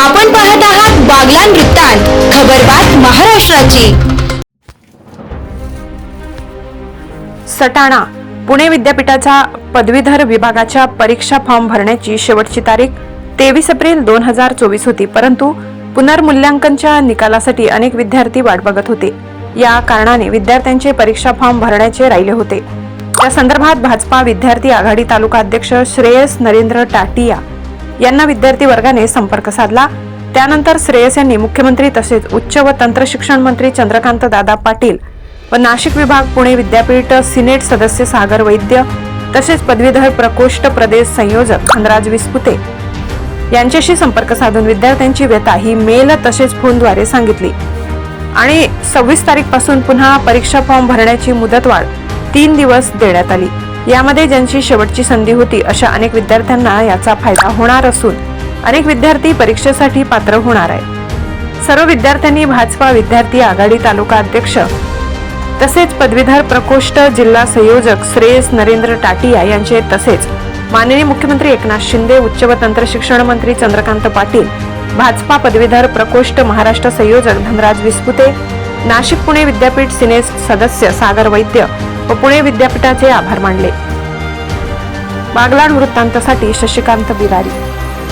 आपण पाहत आहात बागलान वृत्तांत खबरबात महाराष्ट्राची. सटाणा पुणे विद्यापीठाचा पदवीधर विभागाच्या परीक्षा फॉर्म भरण्याची शेवटची तारीख तेवीस एप्रिल दोन हजार चोवीस होती परंतु पुनर्मूल्यांकनच्या निकालासाठी अनेक विद्यार्थी वाट बघत होते. या कारणाने विद्यार्थ्यांचे परीक्षा फॉर्म भरण्याचे राहिले होते. या संदर्भात भाजपा विद्यार्थी आघाडी तालुका अध्यक्ष श्रेयस नरेंद्र टाटिया यांना विद्यार्थी वर्गाने संपर्क साधला. त्यानंतर श्रेयस यांनी मुख्यमंत्री तसेच उच्च व तंत्र शिक्षण मंत्री चंद्रकांत दादा पाटील व नाशिक विभाग पुणे विद्यापीठ सिनेट सदस्य सागर वैद्य तसेच पदवीधर प्रकोष्ठ प्रदेश संयोजक धनराज विस्पुते यांच्याशी संपर्क साधून विद्यार्थ्यांची व्यथा ही मेल तसेच फोनद्वारे सांगितली. आणि सव्वीस तारीखपासून पुन्हा परीक्षा फॉर्म भरण्याची मुदतवाढ तीन दिवस देण्यात आली. यामध्ये ज्यांची शेवटची संधी होती अशा अनेक विद्यार्थ्यांना याचा फायदा होणार असून अनेक विद्यार्थी परीक्षेसाठी पात्र होणार आहे सर्व विद्यार्थ्यांनी भाजपा विद्यार्थी आघाडी तालुका अध्यक्ष तसेच पदवीधर प्रकोष्ठ जिल्हा संयोजक श्रेयस नरेंद्र टाटिया यांचे तसेच माननीय मुख्यमंत्री एकनाथ शिंदे उच्च व तंत्र शिक्षण मंत्री चंद्रकांत पाटील भाजपा पदवीधर प्रकोष्ठ महाराष्ट्र संयोजक धनराज विस्पुते नाशिक पुणे विद्यापीठ सिनेस सदस्य सागर वैद्य व पुणे विद्यापीठाचे आभार मानले. बागलाण वृत्तांतासाठी शशिकांत बिरारी.